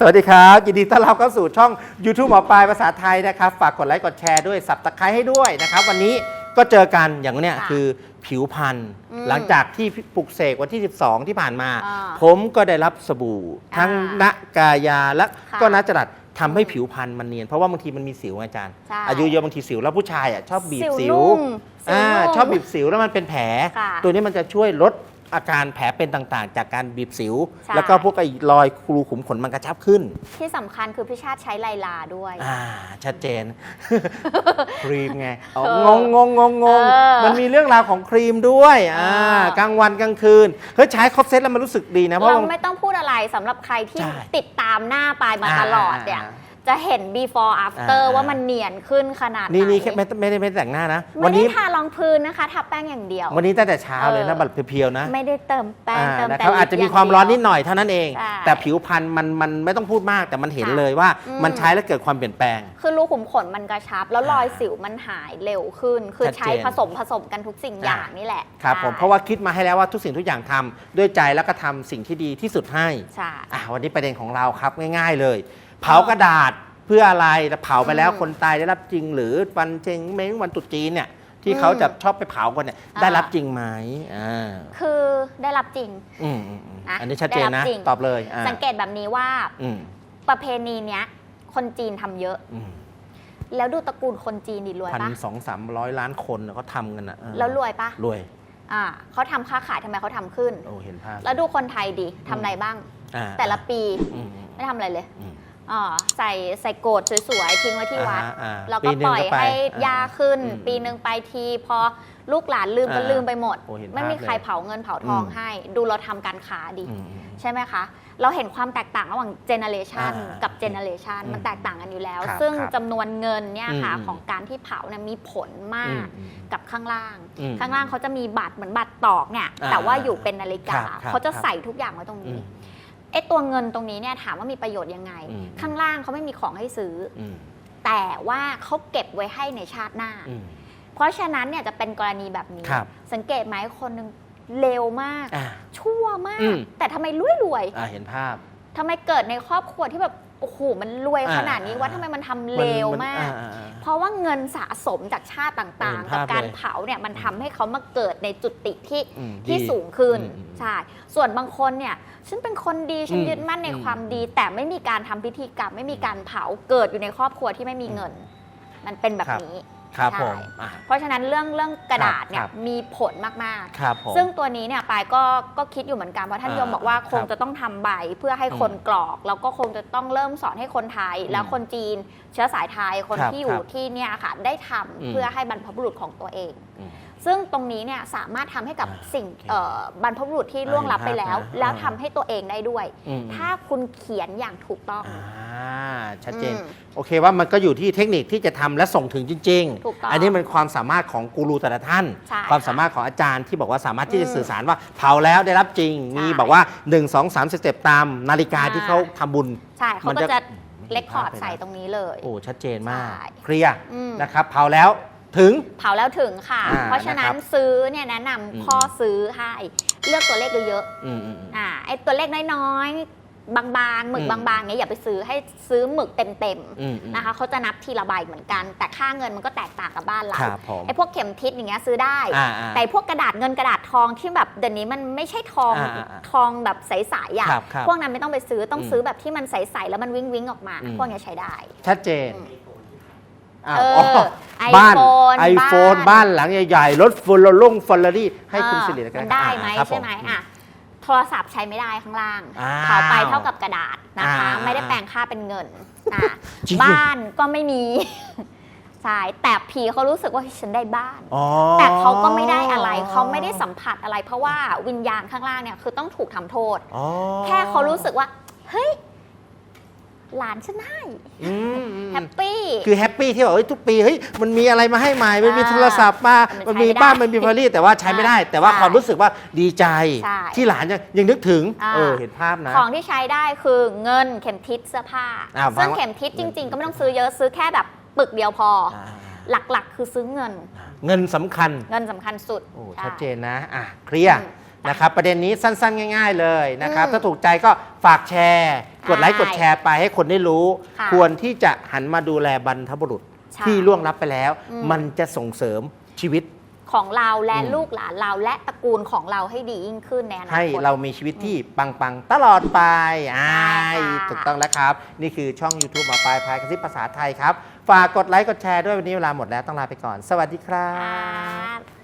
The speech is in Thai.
สวัสดีครับ ยินดีต้อนรับเข้าสู่ช่อง YouTube หมอปลายภาษาไทยนะครับ ฝากกดไลค์กดแชร์ด้วยสับตะไคร้ให้ด้วยนะครับ วันนี้ก็เจอกันอย่างเนี้ยค่ะคือผิวพันธุ์อืมหลังจากที่ปลุกเสกวันที่ 12 ที่ผ่านมา อ่าผมก็ได้รับสบู่ ทั้งอ่าณกายาและค่ะก็นัจรัสทำให้ผิวพันธุ์มันเนียน เพราะว่าบางทีมันมีสิวไงอาจารย์ ใช่อายุเยอะบางทีสิวแล้วผู้ชายอะชอบบีบสิสิววนุ่มสิวอ่านุ่มชอบบีบสิวแล้วมันเป็นแผล ค่ะ ตัวนี้มันจะช่วยลด อาการแผลเป็นต่างๆ จากการบีบสิว ใช่ แล้วก็พวกไอ้รอยครูขุมขนมันกระชับขึ้น ที่สำคัญคือพี่ชาติใช้ไลลาด้วย อ่า ชัดเจน ครีมไงเอาเอองงงงงงงเออมันมีเรื่องราวของครีมด้วยอ่าเออ กลางวันกลางคืนเฮ้ยใช้ครบเซตแล้วมันรู้สึกดีนะเพราะเราว่า ไม่ต้องพูดอะไรสำหรับใครที่ใช่ติดตามหน้าปลายมาอ่าตลอดเนี่ย อ่า จะเห็น before after อ่า ว่ามันเนียนขึ้นขนาดไหนนี่นี่แค่ไม่ไม่ได้ไม่ได้แต่งหน้านะ วัไม่นได้นี้ทารองพื้นนะคะทาแป้งอย่างเดียว วันนี้ตั้งแต่เช้าเลยนะเออ บัตรเพียวๆนะไม่ได้เติมแป้งอ่าเติมนะแต่ครับอาจจะมีความร้อนนิดหหน่อยเท่านั้นเอง ใช่แต่ผิวพรรณมันมันไม่ต้องพูดมากแต่มันเห็นค่ะเลยว่าอืม มันใช้แล้วเกิดความเปลี่ยนแปลง คือรูขุมขนมันกระชับ แล้วรอยสิวมันหายเร็วขึ้น คือชัดเจน ใช้ผสมผสมกันทุกสิ่งอย่างนี่แหละครับผมใช่เพราะว่าคิดมาให้แล้วว่าทุกสิ่งทุกอย่างทำด้วยใจแล้วก็ทำสิ่งที่ดีที่สุดให้ ใช่ อะวันนี้ประเด็นของเราครับง่าย ๆ เลย เผากระดาษเพื่ออะไรแต่เผาไปแล้วอืมคนตายได้รับจริง หรือวันเชงเม้งวันตรุษจีนเนี่ยที่อืมเขาจะชอบไปเผากันเนี่ยอ่าได้รับจริงไหมอ่าคือได้รับจริงอืมอืมอืมนะอันนี้ชัดเจนได้นะรับจริงตอบเลยอ่าสังเกตแบบนี้ว่าอืมประเพณีเนี้ย คนจีนทำเยอะอืมแล้วดูตระกูลคนจีนดิรวยพันปะสองสามร้อยล้านคนน่ะเขาทำกันนะเออแล้วรวยปะรวยอ่าเขาทำค้าขายทำไมเขาทำขึ้นโอ้เห็นภาพแล้วดูคนไทยดิทำอะไรบ้างอ่าแต่ละปีอืมไม่ทำอะไรเลย อืมอ่าใส่ใส่โกดสวยๆ ทิ้งไว้ที่วัด อ่าอ่าแล้วปีก็หนึ่ปงล่อยก็ไปให้อ่ายาขึ้น อืมปีหนึ่งไปทีพอลูกหลานลืมก็อ่าลืมไปหมด โอ้เห็นไม่มีภาพเลยใครเผาเงินเผาทองอืม ให้ ดูเราทำการค้าดิอืมอืม ใช่ไหมคะ เราเห็นความแตกต่างระหว่างเจเนอเรชันอ่ากับเจเนอเรชันอืมมันแตกต่างกันอยู่แล้ว ครับซึ่งครับจำนวนเงินเนี่ยค่ะอืม ของการที่เผาเนี่ยมีผลมาก อืม กับข้างล่าง อืมข้างล่างเขาจะมีบัตรเหมือนบัตรตอกเนี่ย อ่าแต่ว่าอยู่เป็นนาฬิกา ครับครับเขาจะครับ ใส่ทุกอย่างไว้ตรงอืนี้มไอ้ตัวเงินตรงนี้เนี่ยถามว่ามีประโยชน์ยังไง อืม ข้างล่างเขาไม่มีของให้ซื้อออืมแต่ว่าเขาเก็บไว้ให้ในชาติหน้า อืม เพราะฉะนั้นเนี่ยจะเป็นกรณีแบบนี้ ครับ สังเกตไหมคนหนึ่งเลวมาก อ่า ชั่วมากอืมแต่ทำไมรวยรวยๆอ่าเห็นภาพ ทำไมเกิดในครอบครัวที่แบบโอ้โหมันรวยอ่าขนาดนี้อ่าว่าทำไมมันทำเลวมากอ่อ่อ่าเพราะว่าเงินสะสมจากชาติต่างเห็นๆกับภาพการเลยเผาเนี่ยมันทำให้เขามาเกิดในจุติที่อืมที่ดีสูงขึ้นอืมอืมใช่ส่วนบางคนเนี่ยฉันเป็นคนดีฉันอืมยึดมั่นในอืมความดี แต่ไม่มีการทำพิธีกรรมไม่มีการเผาเกิดอยู่ในครอบครัวที่ไม่มีเงิน มันเป็นแบบครับนี้ ครับใช่ผมอะ เพราะฉะนั้นเรื่องเรื่องกระดาษเนี่คยรับ มีผลมากๆ ครับผม ซึ่งตัวนี้เนี่ยปายก็ก็คิดอยู่เหมือนกันเพราะท่านอ่ายมบอกว่าคงครับจะต้องทำใบเพื่อให้คนกรอก แล้วก็คงจะต้องเริ่มสอนให้คนไทย แล้วคนจีน เชื้อสายไทยคนครับที่อยู่ครับที่เนี่ยค่ะได้ทำอืม เพื่อให้บรรพบุรุษของตัวเอง อืม ซึ่งตรงนี้เนี่ยสามารถทำให้กับอ่าสิ่งโอเคเอ่อบรรพบุรุษที่อ่าล่วงลับไปเห็นภาพแล้วนะแล้วอ่าทำให้ตัวเองได้ด้วยอืมถ้าคุณเขียนอย่างถูกต้องอ่าชัดเจนอืมโอเคว่ามันก็อยู่ที่เทคนิคที่จะทำและส่งถึงจริงถูกต้องอันนี้เป็นความสามารถของกูรูแต่ละท่านใช่ความค่ะสามารถของอาจารย์ที่บอกว่าสามารถที่จะอืมสื่อสารว่าเผาแล้วได้รับจริงใช่มีบอกว่า 1 2 3สเต็ปตามนาฬิกาใช่ที่เขาทำบุญใช่เขามันก็จะจะอืมเลคคอร์ดเห็นภาพเลยนะใส่ตรงนี้เลย โอ้ชัดเจนมากใช่เคลียร์อืมนะครับเผาแล้ว ถึง เผาแล้วถึงค่ะ อ่าเพราะฉะนั้นนะครับซื้อเนี่ยแนะนำอืม ข้อซื้อให้เลือกตัวเลขเยอะๆอืมอืมอืมอ่าไอตัวเลขน้อยๆ บางๆหมึกอืมบางๆเนี้ยอย่าไปซื้อให้ซื้อหมึกเต็มอืมอืมๆนะคะเขาจะนับทีละใบเหมือนกัน แต่ค่าเงินมันก็แตกต่างกับบ้านเราครับผมไอพวกเข็มทิศอย่างเงี้ยซื้อได้ อ่าอ่า แต่พวกกระดาษเงินกระดาษทองที่แบบเดี๋ยวนี้มันไม่ใช่ทองอ่าอ่าอ่าทองแบบใสๆอะครับครับพวกนั้นไม่ต้องไปซื้อต้องอืมซื้อแบบที่มันใสๆแล้วมันวิ่งวิ่งๆออกมา อืม พวกเนี้ยใช้ได้ ชัดเจนอืม อ้าวเอออ๋อ iPhone บ้านไอโฟนบ้านบ้านหลังใหญ่ๆ รถเฟอร์รารี่เฟอร์รารี่ให้คุณเออสิริแล้วกัมันนได้ไหมอ่าครับใช่ไหมผ อะโทรศัพท์ใช้ไม่ได้ข้างล่างอ้าวเผาไปเท่ากับกระดาษนะคะ อ่าไม่ได้แปลงค่าเป็นเงินอะจริงเหรอ บ้านก็ไม่มีใช่แต่ผีเขารู้สึกว่าฉันได้บ้าน อ๋อ แต่เขาก็ไม่ได้อะไรเขาไม่ได้สัมผัสอะไร เพราะว่าวิญญาณข้างล่างเนี่ยคือต้องถูกทำโทษ อ๋อ แค่เขารู้สึกว่า เฮ้ย หลานฉันให้อืมอืมแฮปปี้ คือแฮปปี้ที่แบบเฮ้ยทุกปีเฮ้ยมันมีอะไรมาให้ใหม่มันมีอ่าโทรศัพท์มามัมันนใช้มีไม่ได้บ้านมันมีพารีแต่ว่าใช้ไม่ได้ แต่ว่าใช่ความรู้สึกว่าดีใจ ใช่ที่หลานยังยังนึกถึงอ่า เออเห็นภาพนะ ของที่ใช้ได้คือเงินเข็มทิศเสื้อผ้า อ่าซึ่งวางเข็มทิศจริง ๆ ก็ไม่ต้องซื้อเยอะซื้อแค่แบบปึกเดียวพออ่าหลักๆ คือซื้อเงิน เงินสำคัญ เงินสำคัญสุดโอ้ใช่ ชัดเจนนะอะเคลียร์อืม นะครับประเด็นนี้สั้นๆ ง่าย ๆ เลยนะครับอืมถ้าถูกใจก็ฝากแชร์ กดไลค์ใช่กดแชร์ไปให้คนได้รู้ ค่ะควรที่จะหันมาดูแลบรรพบุรุษใช่ที่ล่วงลับไปแล้ว อืม มันจะส่งเสริมชีวิต ของเราและอืม ลูกหลานเราและตระกูลของเราให้ดียิ่งขึ้นในอนาคต ให้เรามีชีวิตที่ปัง ๆ ตลอดไปอ่าใช่ค่ะ ถูกต้องแล้วครับ นี่คือช่อง YouTube หมอปลายพายกระซิบภาษาไทยครับ ฝากกดไลค์กดแชร์ด้วยวันนี้เวลาหมดแล้วต้องลาไปก่อน สวัสดีครับอ่า